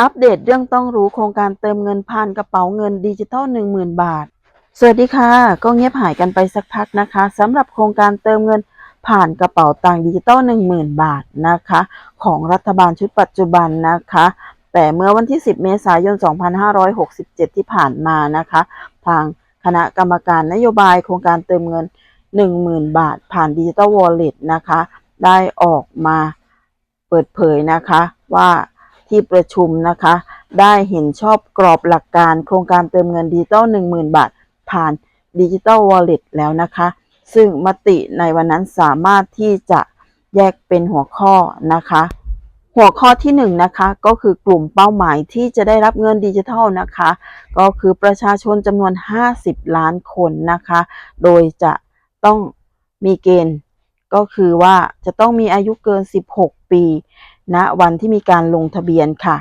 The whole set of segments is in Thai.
อัปเดตเรื่องต้องรู้โครงการเติมเงินผ่านกระเป๋าเงินดิจิทัล10,000 บาท สวัสดีค่ะ ก็เงียบหายกันไปสักพักนะคะสำหรับโครงการเติมเงินผ่านกระเป๋าตังค์ดิจิทัล10,000 บาทนะคะ ของรัฐบาลชุดปัจจุบันนะคะ แต่เมื่อวันที่ 10 เมษายน 2567 ที่ผ่านมานะคะ ทางคณะกรรมการนโยบายโครงการเติมเงิน 10,000 บาท ผ่านดิจิทัลวอลเล็ตนะคะ ได้ออกมาเปิดเผยนะคะว่า ที่ประชุมนะคะ ได้เห็นชอบกรอบหลักการโครงการเติมเงินดิจิตอล10,000 บาท ผ่านดิจิ t a ลวอลเล็ตแล้วนะคะ ซึ่งมติในวันนั้นสามารถที่จะแยกเป็นหัวข้อนะคะ หัวข้อที่1นงนะคะก็คือกลุ่มเป้าหมายที่จะได้รับเงินดิจิทัลนะคะ ก็คือประชาชนจำนวน 50 ล้านคนนะคะ โดยจะต้องมีเกณฑ์ ก็คือว่าจะต้องมีอายุเกิน 16 ปีณวันที่มีการลงทะเบียนค่ะ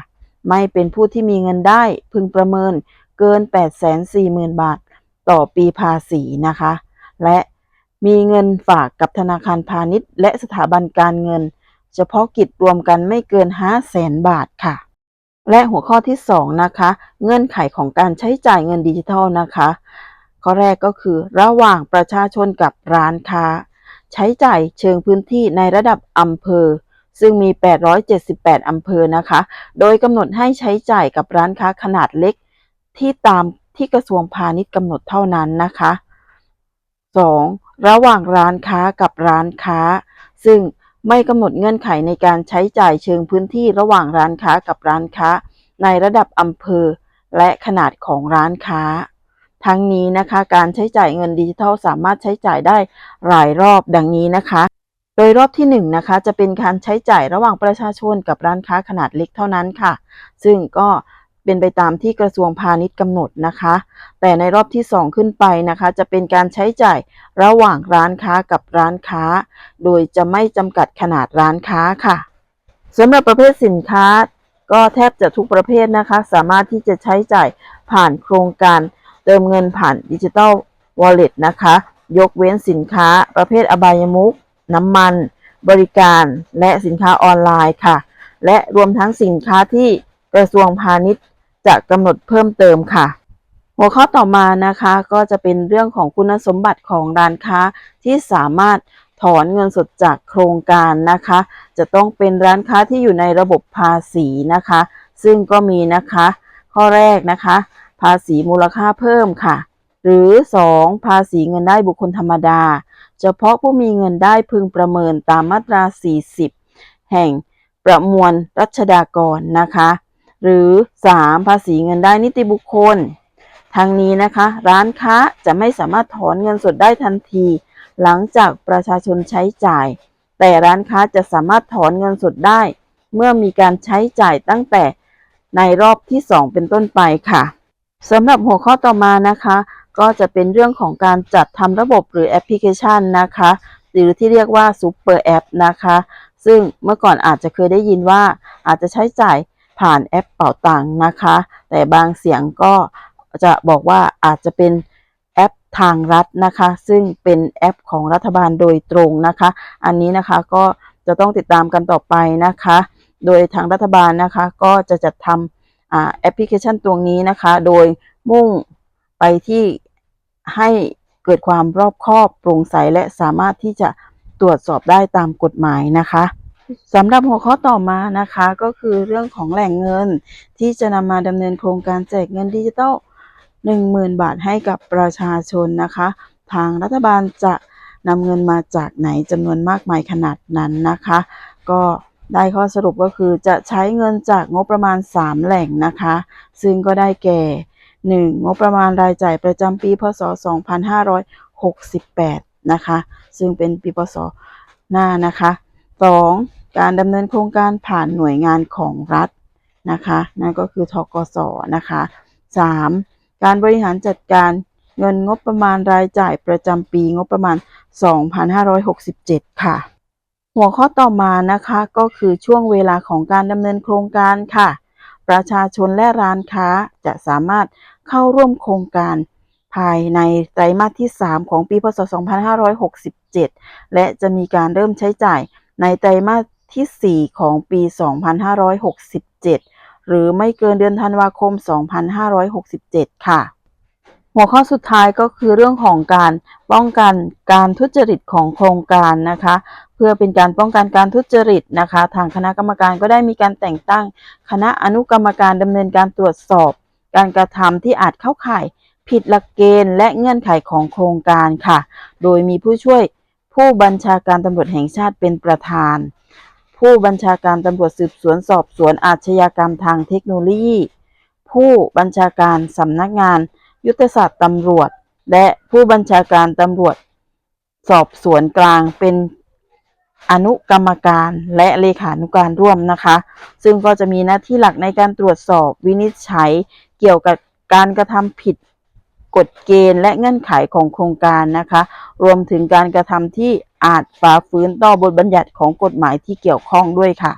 ไม่เป็นผู้ที่มีเงินได้พึงประเมินเกิน 840,000 บาท ต่อปีภาษีนะคะ และมีเงินฝากกับธนาคารพาณิชย์ และสถาบันการเงิน เฉพาะกิจรวมกันไม่เกิน 500,000บาทค่ะ และหัวข้อที่ 2 นะคะ เงื่อนไขของการใช้จ่ายเงินดิจิทัลนะคะ ข้อแรกก็คือระหว่างประชาชนกับร้านค้า ใช้จ่ายเชิงพื้นที่ในระดับอำเภอ ซึ่งมี 878 อำเภอนะคะ โดยกำหนดให้ใช้จ่ายกับร้านค้าขนาดเล็ก ที่ตามที่กระทรวงพาณิชย์กำหนดเท่านั้นนะคะ 2. ระหว่างร้านค้ากับร้านค้า ซึ่งไม่กำหนดเงื่อนไขในการใช้จ่ายเชิงพื้นที่ระหว่างร้านค้ากับร้านค้า ในระดับอำเภอ และขนาดของร้านค้า ทั้งนี้นะคะ การใช้จ่ายเงินดิจิทัลสามารถใช้จ่ายได้หลายรอบดังนี้นะคะ โดยรอบที่1นงนะคะจะเป็นการใช้จ่ายระหว่างประชาชนกับร้านค้าขนาดเล็กเท่านั้นค่ะ ซึ่งก็เป็นไปตามที่กระทรวงพาณิชย์กำหนดนะคะ แต่ในรอบที่ 2 ขึ้นไปนะคะ จะเป็นการใช้จ่ายระหว่างร้านค้ากับร้านค้า โดยจะไม่จำกัดขนาดร้านค้าค่ะสำหรับประเภทสินค้า ก็แทบจะทุกประเภทนะคะ สามารถที่จะใช้จ่ายผ่านโครงการ เติมเงินผ่านดิจิทัลวอลเล็ตนะคะ ยกเว้นสินค้าประเภทอบายมุก น้ำมัน บริการและสินค้าออนไลน์ค่ะ และรวมทั้งสินค้าที่กระทรวงพาณิชย์จะกำหนดเพิ่มเติมค่ะ หัวข้อต่อมานะคะก็จะเป็นเรื่องของคุณสมบัติของร้านค้าที่สามารถถอนเงินสดจากโครงการนะคะ จะต้องเป็นร้านค้าที่อยู่ในระบบภาษีนะคะ ซึ่งก็มีนะคะ ข้อแรกนะคะ ภาษีมูลค่าเพิ่มค่ะ หรือ 2. ภาษีเงินได้บุคคลธรรมดา เฉพาะผู้มีเงินได้พึงประเมินตามมาตรา 40 แห่งประมวลรัชดากรนะคะ หรือ 3. ภาษีเงินได้นิติบุคคลทั้งนี้นะคะ ร้านค้าจะไม่สามารถถอนเงินสดได้ทันที หลังจากประชาชนใช้จ่าย แต่ร้านค้าจะสามารถถอนเงินสดได้ เมื่อมีการใช้จ่ายตั้งแต่ในรอบที่ 2 เป็นต้นไปค่ะ สำหรับหัวข้อต่อมานะคะ ก็จะเป็นเรื่องของการจัดทำระบบหรือแอปพลิเคชันนะคะ หรือที่เรียกว่าซูเปอร์แอปนะคะ ซึ่งเมื่อก่อนอาจจะเคยได้ยินว่าอาจจะใช้จ่ายผ่านแอปเป่าตังค์นะคะ แต่บางเสียงก็จะบอกว่าอาจจะเป็นแอปทางรัฐนะคะ ซึ่งเป็นแอปของรัฐบาลโดยตรงนะคะ อันนี้นะคะก็จะต้องติดตามกันต่อไปนะคะ โดยทางรัฐบาลนะคะก็จะจัดทำ แอปพลิเคชันตรงนี้นะคะ โดยมุ่งไปที่ให้เกิดความรอบคอบโปร่งใสและสามารถที่จะตรวจสอบได้ตามกฎหมายนะคะสำหรับหัวข้อต่อมานะคะก็คือเรื่องของแหล่งเงินที่จะนำมาดำเนินโครงการแจกเงินดิจิทัล10,000 บาทให้กับประชาชนนะคะ ทางรัฐบาลจะนำเงินมาจากไหนจำนวนมากมายขนาดนั้นนะคะ ก็ ได้ข้อสรุปก็คือจะใช้เงินจากงบประมาณ 3 แหล่งนะคะ ซึ่งก็ได้แก่ 1. งบประมาณรายจ่ายประจำปีพศ 2568 นะคะ ซึ่งเป็นปีพศหน้านะคะ 2. การดำเนินโครงการผ่านหน่วยงานของรัฐนะคะ นั่นก็คือทกสนะคะ 3. การบริหารจัดการเงินงบประมาณรายจ่ายประจำปีงบประมาณ 2567 ค่ะ หัวข้อต่อมานะคะก็คือช่วงเวลาของการดำเนินโครงการค่ะ ประชาชนและร้านค้าจะสามารถเข้าร่วมโครงการภายในไตรมาสที่ 3 ของปีพศ 2567 และจะมีการเริ่มใช้จ่ายในไตรมาสที่ 4 ของปี 2567 หรือไม่เกินเดือนธันวาคม 2567 ค่ะ หัวข้อสุดท้ายก็คือเรื่องของการป้องกันการทุจริตของโครงการนะคะ เพื่อเป็นการป้องกันการทุจริตนะคะ ทางคณะกรรมการก็ได้มีการแต่งตั้ง คณะอนุกรรมการดำเนินการตรวจสอบ การกระทำที่อาจเข้าข่าย ผิดหลักเกณฑ์ และเงื่อนไขของโครงการค่ะ โดยมีผู้ช่วยผู้บัญชาการตำรวจแห่งชาติเป็นประธาน ผู้บัญชาการตำรวจสืบสวนสอบสวนอาชญากรรมทางเทคโนโลยี ผู้บัญชาการสำนักงาน ยุทธศาสตร์ตำรวจ และผู้บัญชาการตำรวจ สอบสวนกลางเป็นอนุกรรมการและเลขานุการร่วมนะคะ ซึ่งก็จะมีหน้าที่หลักในการตรวจสอบวินิจฉัยเกี่ยวกับการกระทำผิดกฎเกณฑ์และเงื่อนไขของโครงการนะคะ รวมถึงการกระทำที่อาจฝ่าฝืนต่อบทบัญญัติของกฎหมายที่เกี่ยวข้องด้วยค่ะ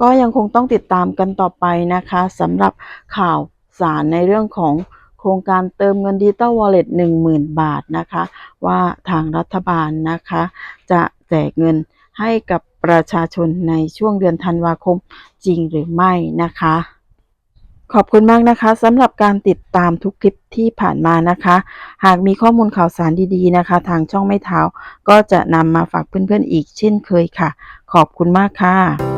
ก็ยังคงต้องติดตามกันต่อไปนะคะสำหรับข่าวสารในเรื่องของ โครงการเติมเงินดิจิตอลวอลเล็ต10,000บาทนะคะ ว่าทางรัฐบาลนะคะ จะแจกเงินให้กับประชาชนในช่วงเดือนธันวาคมจริงหรือไม่นะคะ ขอบคุณมากนะคะสำหรับการติดตามทุกคลิปที่ผ่านมานะคะ หากมีข้อมูลข่าวสารดีๆนะคะ ทางช่องไม่เท้าก็จะนำมาฝากเพื่อนๆอีกเช่นเคยค่ะ ขอบคุณมากค่ะ